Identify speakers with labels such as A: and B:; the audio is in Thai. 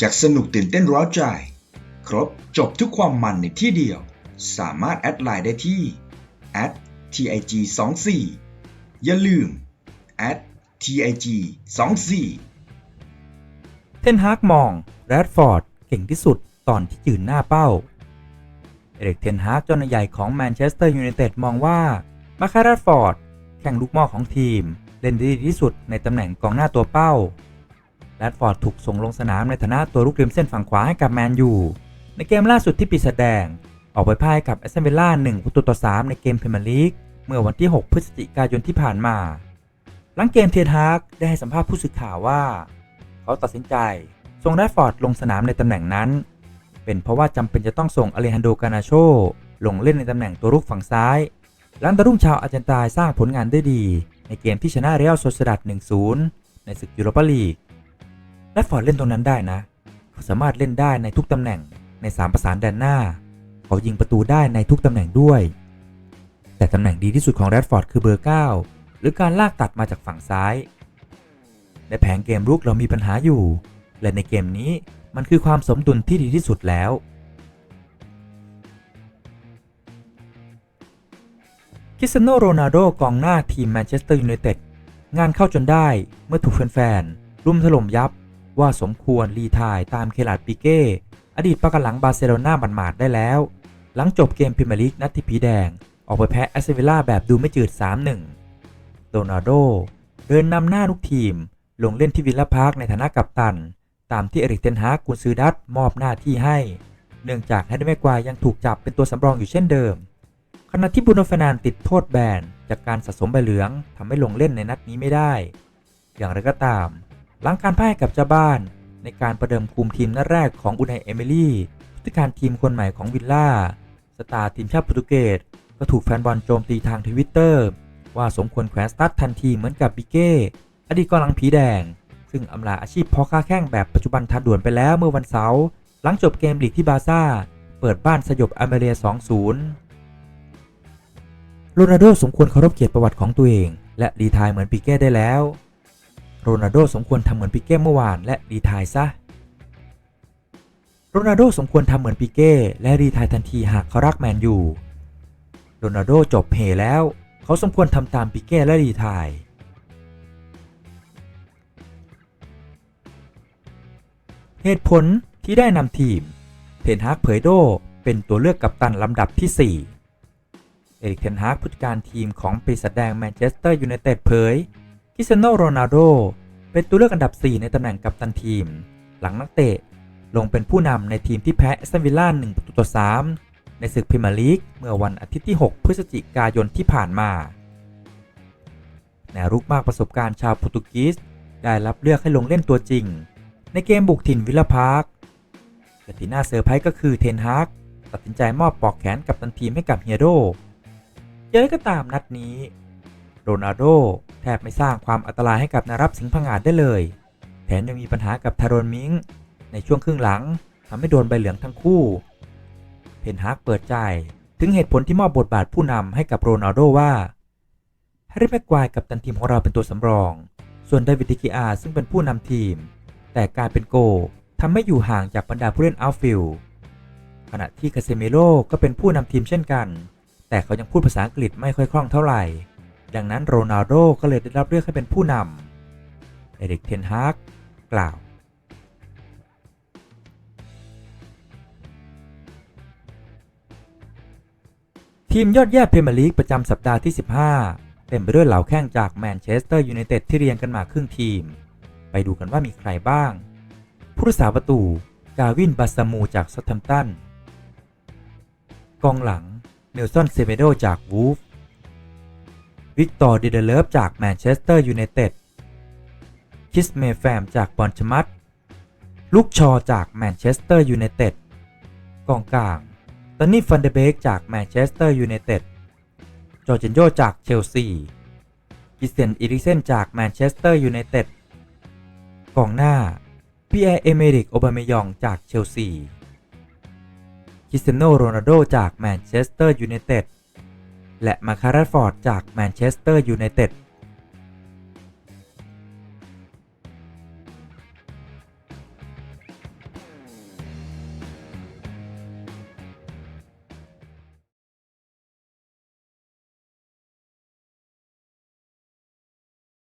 A: จากสนุกตื่นเต้นร้าวใจ ครบจบทุกความมันในที่เดียว สามารถแอดไลน์ได้ที่ @tig 2 4อย่าลืม @tig 2 4
B: เทนฮากมองแรดฟอร์ดเก่งที่สุดตอนที่ยืนหน้าเป้า เอริกเทนฮากเจ้านาใหญ่ของแมนเชสเตอร์ยูไนเต็ดมองว่ามาคาแรดฟอร์ดแข่งลูกมอของทีม เล่นดีที่สุดในตำแหน่งกองหน้าตัวเป้า แรดฟอร์ดถูกส่งลงสนามในฐานะตัวลูกริมเส้นฝั่งขวาให้กับแมนยูในเกมล่าสุดที่ปีศาจแดง ออกไปพ่ายกับแอสตันวิลล่า1ประตูต่อ 3 ในเกมพรีเมียร์ลีกเมื่อวันที่ 6 พฤศจิกายนที่ผ่านมา หลังเกมเทนฮากได้ให้สัมภาษณ์ผู้สื่อข่าวว่า เขาตัดสินใจส่งแรดฟอร์ดลงสนามในตำแหน่งนั้น เป็นเพราะว่าจำเป็นจะต้องส่งอเลฮันโดกานาโชลงเล่นในตำแหน่งตัวรุกฝั่งซ้ายหลังดาวรุ่งชาวอาร์เจนตายสร้างผลงานได้ดี ในเกมที่ชนะเรอัลโซเซดัด1-0 ในศึกยูโรปาลีก แรดฟอร์ดเล่นตรงนั้นได้นะ เขาสามารถเล่นได้ในทุกตำแหน่งใน 3 ประสานแดนหน้า เขายิงประตูได้ในทุกตำแหน่งด้วย แต่ตำแหน่งดีที่สุดของแรดฟอร์ดคือเบอร์ 9 หรือการลากตัดมาจากฝั่งซ้าย ในแผงเกมรุกเรามีปัญหาอยู่ และในเกมนี้มันคือความสมดุลที่ดีที่สุดแล้วคริสเตียโนโรนัลโดกองหน้าทีมแมนเชสเตอร์ยูไนเต็ดงานเข้าจนได้เมื่อถูกแฟนๆรุมถล่มยับ ว่าสมควรรีไทายตามเคลาดปิเก้ อดีตประกันหลังบาร์เซโลนาบันมาดๆได้แล้ว หลังจบเกมพรีเมียร์ลีกนัดที่ผีแดง ออกไปแพ้แอสเซวิลล่าแบบดูไม่จืด 3-1โรนัลโด เดินนำหน้าลูกทีม ลงเล่นที่วิลล่าพาร์คในฐานะกัปตัน ตามที่เอริกเทนฮากกุนซือดัตมอบหน้าที่ให้ เนื่องจากแฮร์รี่แม็กควายยังถูกจับเป็นตัวสำรองอยู่เช่นเดิม ขณะที่บูโนฟนานติดโทษแบนจากการสะสมใบเหลืองทำให้ลงเล่นในนัดนี้ไม่ได้ อย่างไรก็ตาม หลังการพ่ายกับเจ้าบ้าน ในการประเดิมคุมทีมนัดแรกของอุนไยเอมิลี่ผู้จัดการทีมคนใหม่ของวิลล่าสตาร์ทีมชาติโปรตุเกสก็ถูกแฟนบอลโจมตีทางทวิตเตอร์ว่าสมควรแขวนสตาร์ททันทีเหมือนกับบิเก้อดีตกองหลังผีแดง ซึ่งอำลาอาชีพพาะค้าแข้งแบบปัจจุบันทันด่วนไปแล้วเมื่อวันเสาร์หลังจบเกมลีกที่บาซ่า เปิดบ้านสยบอเมเรีย 2-0 โรนัลโดสมควรเคารพเกียรติประวัติของตัวเอง และรีทายเหมือนปิเก้ได้แล้ว โรนัลโดสมควรทำเหมือนปิเก้เมื่อวานและรีไทายซะ โรนัลโดสมควรทำเหมือนปิเก้และรีไทายทันทีหากเขารักแมนยูโรนัลโดจบเพแล้ว เขาสมควรทำตามปิเก้และรีไทาย เหตุผลที่ได้นำทีม เทนฮากเผยโดเป็นตัวเลือกกัปตันลำดับที่ 4 เอริกเทนฮากผู้จัดการทีมของปีศาจแดงแมนเชสเตอร์ยูไนเต็ดเผย คริสเตียโนโรนัลโดเป็นตัวเลือกอันดับ 4 ในตำแหน่งกัปตันทีม หลังนักเตะลงเป็นผู้นำในทีมที่แพ้แอสตันวิลล่า1ประตูต่อ3ในศึกพรีเมียร์ลีกเมื่อวันอาทิตย์ที่ 6 พฤศจิกายนที่ผ่านมาแนวรุกมากประสบการณ์ชาวโปรตุเกสได้รับเลือกให้ลงเล่นตัวจริง ในเกมบุกถิ่นวิลล่าพาร์คแต่ที่น่าเซอร์ไพรส์ก็คือเทนฮากตัดสินใจมอบปลอกแขนกับตันทีมให้กับเฮียโดเยอะก็ตามนัดนี้โรนัลโด บไม่สร้างความอันตรายให้กับนารับสิงห์พังอาจได้เลย แถมยังมีปัญหากับทารอนมิงในช่วงครึ่งหลังทำให้โดนใบเหลืองทั้งคู่เทนฮากเปิดใจถึงเหตุผลที่มอบบทบาทผู้นำให้กับโรนัลโดว่าแฮร์รี่แม็กควายกับตันทีมของเราเป็นตัวสำรอง ส่วนเดวิดดิกิอาซึ่งเป็นผู้นำทีม แต่การเป็นโกทำให้อยู่ห่างจากบรรดาผู้เล่นอัลฟิลขณะที่คาเซเมโลก็เป็นผู้นำทีมเช่นกัน แต่เขายังพูดภาษาอังกฤษไม่ค่อยคล่องเท่าไหร่ ดังนั้นโรนัลโดก็เลยได้รับเลือกให้เป็นผู้นำเอริกเทนฮากกล่าวทีมยอดเยี่ยมพรีเมียร์ลีกประจำสัปดาห์ที่ 15 เต็มไปด้วยเหล่าแข้งจากแมนเชสเตอร์ยูไนเต็ดที่เรียงกันมาครึ่งทีม ไปดูกันว่ามีใครบ้าง ผู้รักษาประตู กาวินบาซามูจากซัตแทมป์ตัน กองหลัง เนลสันเซเมโดจากวูฟ วิกตอร์ดิเดเลฟจากแมนเชสเตอร์ยูไนเต็ด คิสเมแฟมจากบอลชมัตลูกชอจากแมนเชสเตอร์ยูไนเต็ด กองกลางตอนนี่ฟันเดเบกจากแมนเชสเตอร์ยูไนเต็ด จอร์จินโยจากเชลซีกิเซนอิริเซนจากแมนเชสเตอร์ยูไนเต็ด กองหน้าพีแอร์เอเมริกโอบามยองจากเชลซี คริสเตียโนโรนัลโดจากแมนเชสเตอร์ยูไนเต็ด และมาคาราฟอร์ดจากแมนเชสเตอร์ยูไนเต็ด